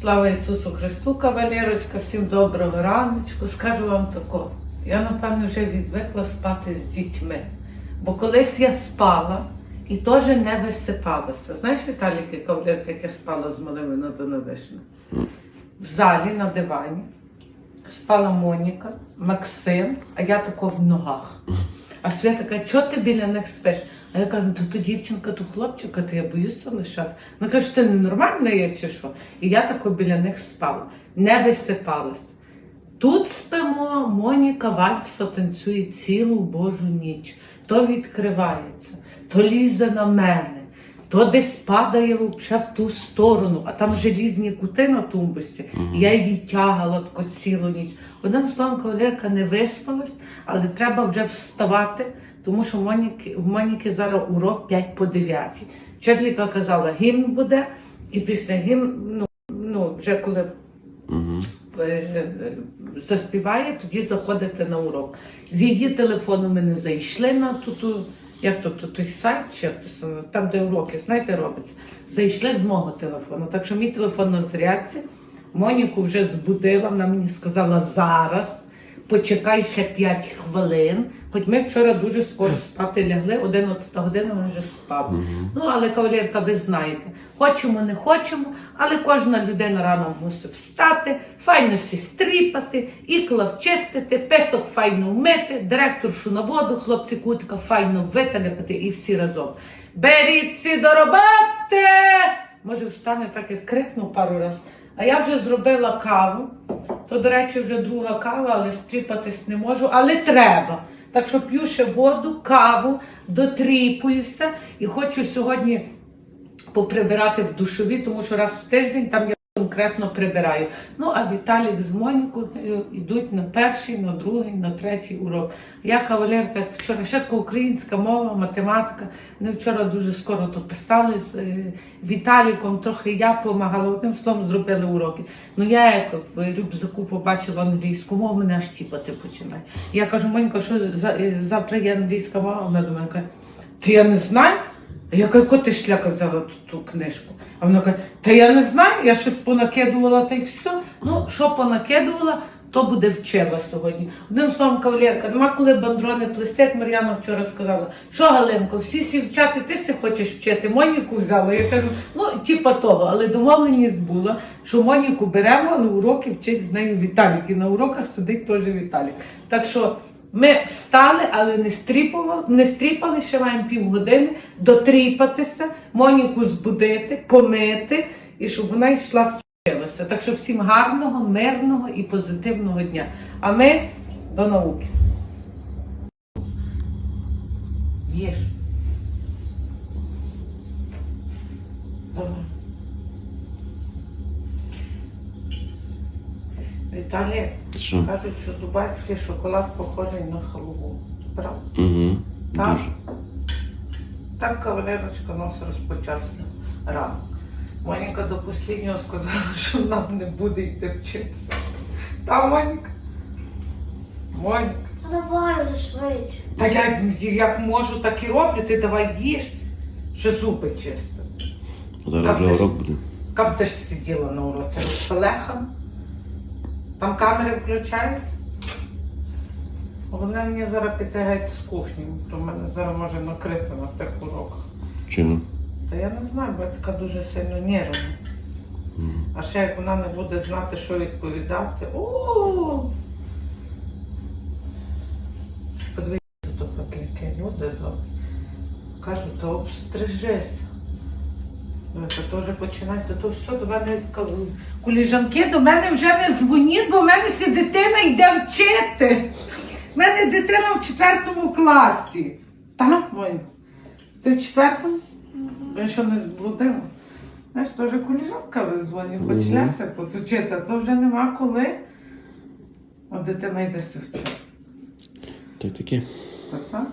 Слава Ісусу Христу, кавалерочка, всім доброго раночку. Скажу вам тако. Я, напевно, вже відвикла спати з дітьми. Бо колись я спала і теж не висипалася. Знаєш, Віталіки, як я спала з малими на Донавишне? В залі на дивані спала Моніка, Максим, а я тако в ногах. А Свята каже, чого ти біля них спиш? А я кажу, то, то дівчинка, то хлопчика, то я боюся лишати. Вона каже, ти ненормальна є чи що? І я тако біля них спала, не висипалась. Тут спимо, Моніка вальса танцює цілу Божу ніч. То відкривається, то лізе на мене, то десь падає вже в ту сторону, а там желізні кути на тумбочці. І я її тягала тако цілу ніч. Одним словом, кавалерка не виспалась, але треба вже вставати, тому що Моніки, в Моніки зараз урок 5 по 9. Вчителька казала, гімн буде, і після гімн, ну, ну вже коли Угу. заспіває, тоді заходите на урок. З її телефону ми не зайшли на ту, ту як то, то той сайт, чи то там, де уроки, знаєте, робиться. Зайшли з мого телефону. Так що мій телефон на зарядці. Моніку вже збудила, вона мені сказала зараз. Почекай ще 5 хвилин. Хоч ми вчора дуже скоро спати лягли, 11 година ми вже спали. Ну, але кавалерка, ви знаєте, хочемо, не хочемо, але кожна людина рано мусить встати, файно стріпати, ікла вчистити, песок файно вмити, директоршу на воду, хлопці кутика файно виталяпати і всі разом. Беріться до роботи! Може, встане так, як крикну пару разів. А я вже зробила каву. То, до речі, вже друга кава, але стріпатись не можу, але треба. Так що п'ю ще воду, каву, дотріпуюся і хочу сьогодні поприбирати в душові, тому що раз в тиждень там я конкретно прибираю. Ну, а Віталік з Монікою йдуть на перший, на другий, на третій урок. Я кавалерка, вчора ще така українська мова, математика. Вони вчора дуже скоро то писали з е, Віталіком, трохи я допомагала, одним словом зробили уроки. Ну я як в рюкзаку побачила англійську мову, мене аж тіпати починає. Я кажу, Монька, що за- е, завтра є англійська мова? Вона мене каже, ти я не знаю. А я кажу, ти шляка взяла ту, книжку? А вона каже, та я не знаю, я щось понакидувала та й все. Ну, що понакидувала, то буде вчила сьогодні. Одним словом, кавалерка, нема коли бандрони плести, як Мар'яна вчора сказала. Що, Галинко, всі сі вчати, ти си хочеш вчити, Моніку взяла. Я кажу, ну, типа того, але домовленість була, що Моніку беремо, але уроки вчить з нею Віталік. І на уроках сидить теж Віталік. Так що ми встали, але не стріпали, не стріпали, ще маємо півгодини дотріпатися, Моніку збудити, помити і щоб вона йшла вчилася. Так що всім гарного, мирного і позитивного дня. А ми до науки. Їж. Давай. Віталій, Що? кажуть, що дубайський шоколад похожий на халву. Правда? Угу. Так. Дуже. Так кавалерочка у нас розпочався ранок. Моніка до останнього сказала, що нам не буде йти вчитися. Та, Моніка? Моніка. Та давай вже швидше. Та я як можу, так і роблю. Ти давай їж, що зуби чисто. Зараз вже урок буде. Як ти ж сиділа на уроці? Розпелехана? Там камери включають? Головне мені зараз піти геть з кухні, то в мене зараз може накрити на тих уроках. Чи ну? Та я не знаю, бо я така дуже сильно нервна. Мгм. А ще як вона не буде знати, що відповідати. О! Подивіться, то потліки, люди добрі. Кажуть, то обстрижися. Ви то теж починайте, то все до мене куліжанки до мене вже не дзвоніть, бо в мене ся дитина йде вчити. У мене дитина в четвертому класі. Так, Монь? Ти в четвертому? Ви що не зблудила? Знаєш, теж коліжанка визвонив, хоч Мгм. ляся поточити, а то вже нема коли. От дитина йде вчити. Так таке. Так, так?